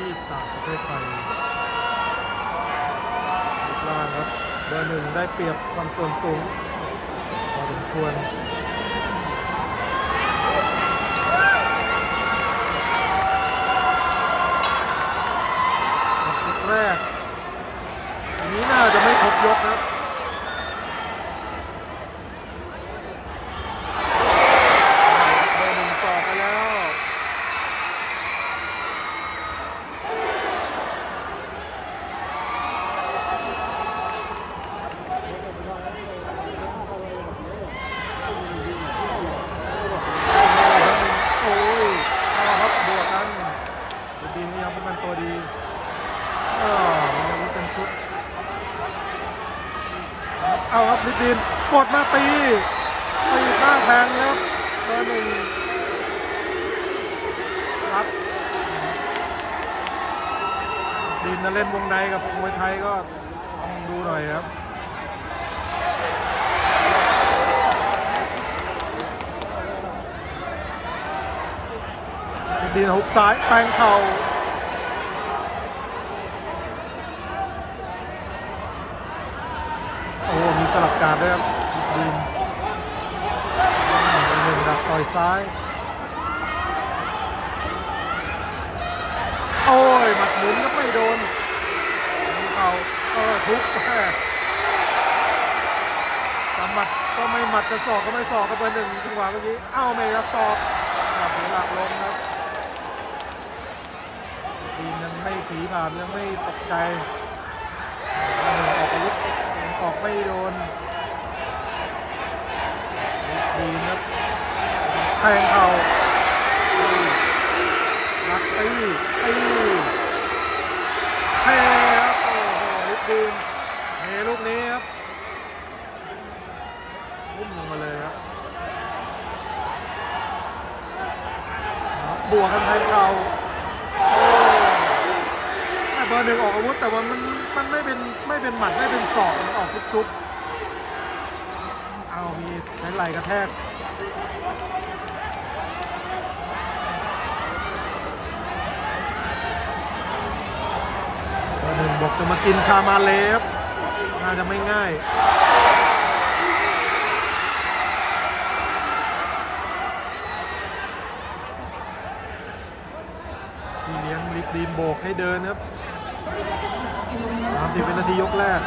ที่ต่างประเทศไทยล่างครับเบอร์หนึ่งได้เปรียบความส่วนสูงพอสมควรแรก อันนี้น่าจะไม่ครบยกครับ เบอร์หนึ่งต่อไปแล้ว โอ้ยเอาครับบวกกันดูดีนี่ยังป้องกันตัวดีเออมีอาวุธเป็นชุด เอาครับลิบดินกดมาตีตีหน้าแทงครับเบอร์หนึ่งรับ ดินนะเล่นวงในกับมวยไทยก็ต้องดูหน่อยครับดินหุกซ้ายแทงเข่าโอ้ มีสลับการด้วยครับดินหนึ่งดักต่อยซ้าย โอ้ยหมัดหมุนก็ไม่โดนเข่าเออทุบแม่หมัดก็ไม่หมัดจะศอกก็ไม่ศอกก็เบอร์หนึ่งจังหวะเมื่อกี้ เอ้าไม่รับศอกหมัดเสียหลักลงครับทีมยังไม่ผีผามยังไม่ตกใจออกอาวุธออกไม่โดนดีนะครับแทงเข่า ตีตีเทครับโอ้โหลิบดีนเทลูกนี้ครับพุ่มลงมาเลยครับบวกกันแทงเข่าเบอร์หนึ่งออกอาวุธแต่ว่ามันมันไม่เป็นไม่เป็นหมัดไม่เป็นศอกมันออกทุบๆเอามีใช้ไหลกระแทก เบอกจะมากินชามาเลฟน่าจะไม่ง่ายพี่เลี้ยงลิฟดีนโบกให้เดินครับสามสิบวินาทียกแรก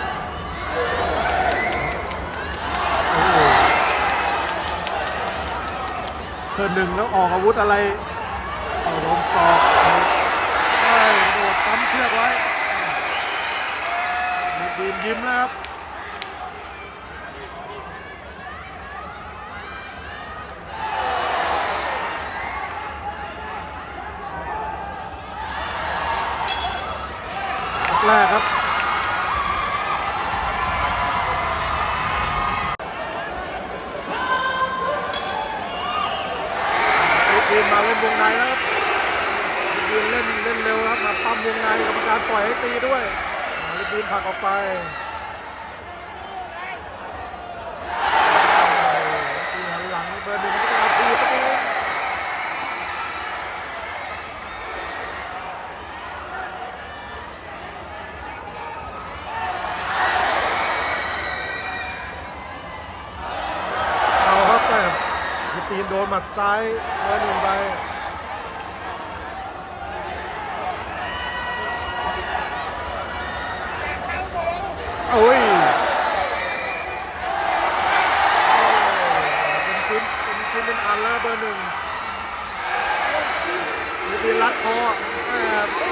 เทิร์นหนึ่งแล้วออกอาวุธอะไรเอาลมตอกใช่โดดปั๊มเชือกไว้ ลิฟดีนยิ้มแล้วครับแรกครับลิบดีนมาเล่นวงในแล้วครับลิบดีนเล่นเล่นเร็วครับมาปั๊มวงในกรรมการปล่อยให้ตีด้วย อ่าลิบดีนผักออกไปตีหันหลังเบอร์หนึ่งก็จะเอาทีประตูเอาครับแต่ลิบดีนโดนหมัดซ้ายเบอร์หนึ่งไป โอ้ยเป็นชิ้นเป็นชิ้นเป็นอันแล้วเบอร์หนึ่งมีตีรัดคอแหม่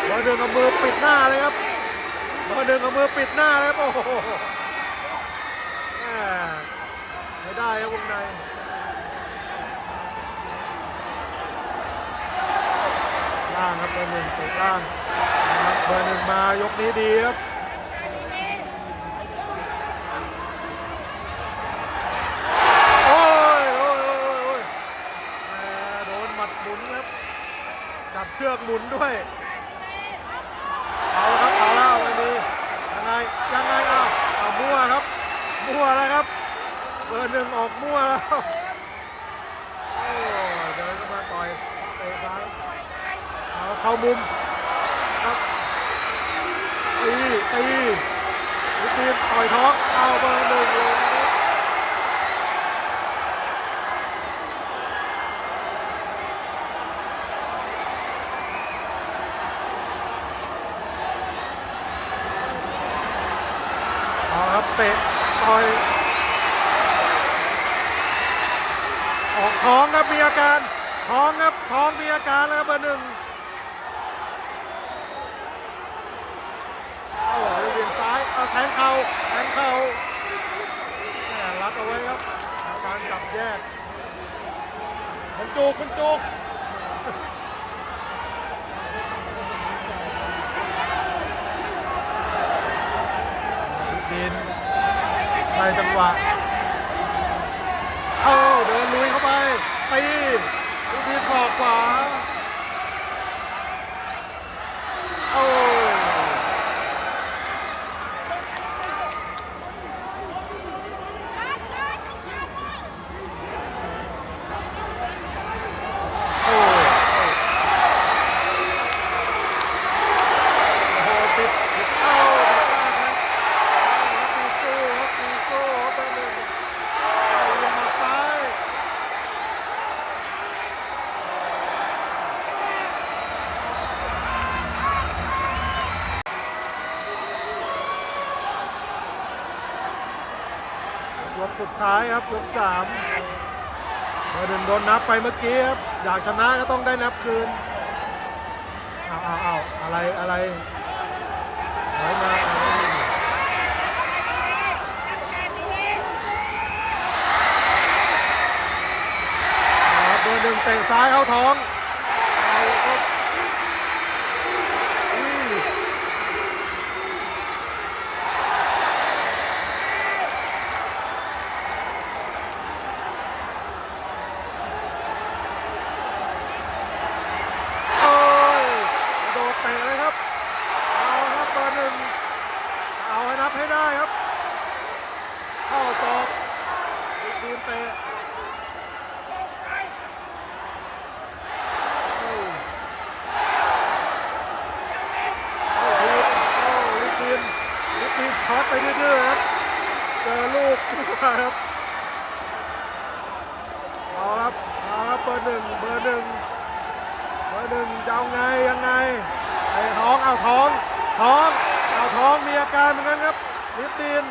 เบอร์หนึ่งเอามือปิดหน้าเลยครับ เอามือปิดหน้าเลยครับโอ้โหไม่ได้ครับวงในล่างครับเบอร์หนึ่งเตะล่างครับเบอร์หนึ่งมายกนี้ดีครับโอ้ยโอ้ยโอ้ยโอ้ยโดนหมัดหมุนครับจับเชือกหมุนด้วย เอาครับ ยังไงเอาเอามั่วครับมั่วแล้วครับเบอร์หนึ่งออกมั่วแล้วโอ้เดินข้ามาต่อยเตะซ้ายเอาเข้ามุมครับตีตีตีต่อยท้องเอาเบอร์หนึ่งลง ท้องครับท้องมีอาการแล้วครับเบอร์หนึ่งเอาเหวี่ยงซ้ายเอาแทงเข่าแทงเข่าแหมรัดเอาไว้ครับอาการจับแยกมันจุกมันจุกดินได้จังหวะ เอาเดินลุยเข้าไปตี ทีมขอบขวา โอ้โอ้โหติดติดเอ้าตีสู้ครับตีสู้ครับเบอร์หนึ่ง เอาลงมาซ้าย ยกสุดท้ายครับยกสามเบอร์หนึ่งโดนนับไปเมื่อกี้ครับอยากชนะก็ต้องได้นับคืนเอาเอาเอาอะไรอะไรถอยมาเอาเอาครับเบอร์หนึ่งเตะซ้ายเข้าท้องเอาครับอุ้ย โอ้ยโดดเตะเลยครับ เอาครับเบอร์ห นเอาให้นับให้ได้ครับ เข้าตอกอีกทีมเตะโอ้ยโอ้ยโอ้ยลิปตินลิปตินช็อตไปดื้อๆครับ เจอลูกดีกว่าครับเอาครับเอาครับเบอร์หนึ่งเบอร์หนึ่งเบอร์หนึ่งจะเอาไงยังไงไอ้ท้องเอาท้องท้อง เอาท้องมีอาการเหมือนกันครับลิปตีน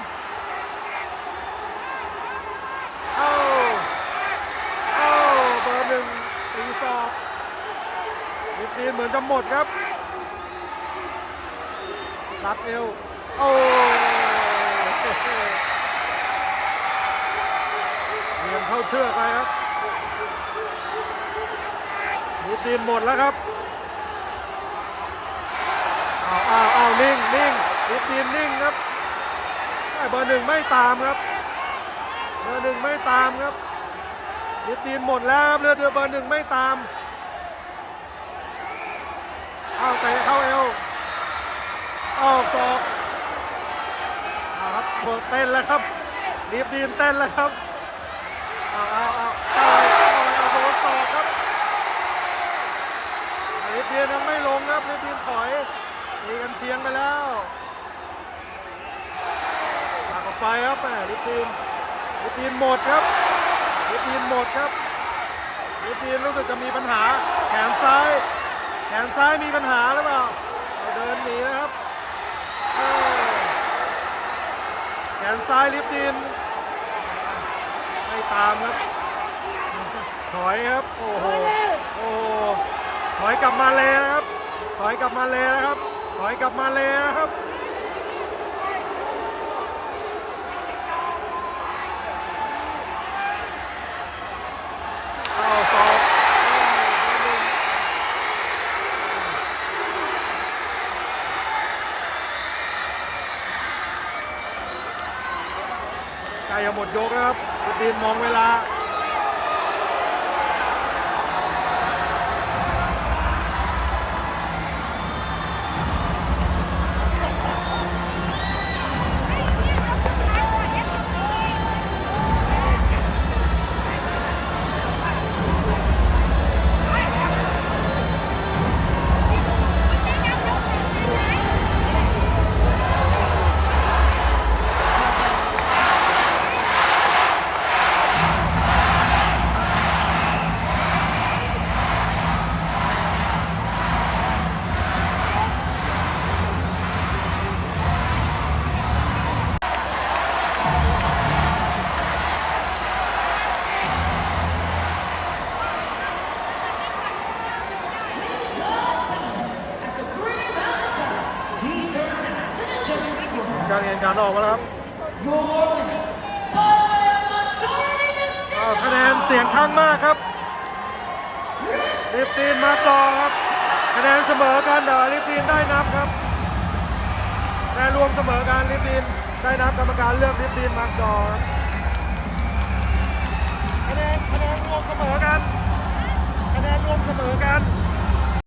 เอาเอาเบอร์หนึ่งตีศอกลิปตีนเหมือนจะหมดครับรัดเอวโอ้เรียมเข้าเชือกไปครับลิปตีนหมดแล้วครับ อาเอาเอานิ่งนิ่งลิปตีนนิ่งครับเบอร์หนึ่งไม่ตามครับ เบอร์หนึ่งไม่ตามครับลิปตีนหมดแล้วครับเรือเดือเบอร์หนึ่งไม่ตามเอาเตะเข้าเอวเอาศอกเอาครับเบิร์เต้นแล้วครับลิปตีนเต้นแล้วครับเอาเอาเอาต่อยต่อยเอาโดนศอกครับลิเบียยังไม่ลงครับลิเบียนถอย เชียงไปแล้วผลักออกไปครับแหมลิเบีนลิเบีนหมดครับลิเบีนหมดครับลิเบีนรู้สึกจะมีปัญหา แขนซ้าย แขนซ้ายมีปัญหาหรือเปล่าเอาเดินหนีนะครับแขนซ้ายลิปดินไม่ตามครับถอยครับ โอ้โห โอ้โห ถอยกลับมาเลยนะครับ ถอยกลับมาเลยนะครับ ถอยกลับมาเลยครับเอาสองใกล้จะหมดยกแล้วครับดินมองเวลา ออกมาแล้วครับอ้าวคะแนนเสียงข้างมากครับลิปตีนมาต่อครับคะแนนเสมอกันเดอลิปตีนได้นับครับคะแนนรวมเสมอกันลิปตีนได้นับกรรมการเลือกลิปตีนมาต่อครับคะแนนคะแนนรวมเสมอกันคะแนนรวมเสมอกัน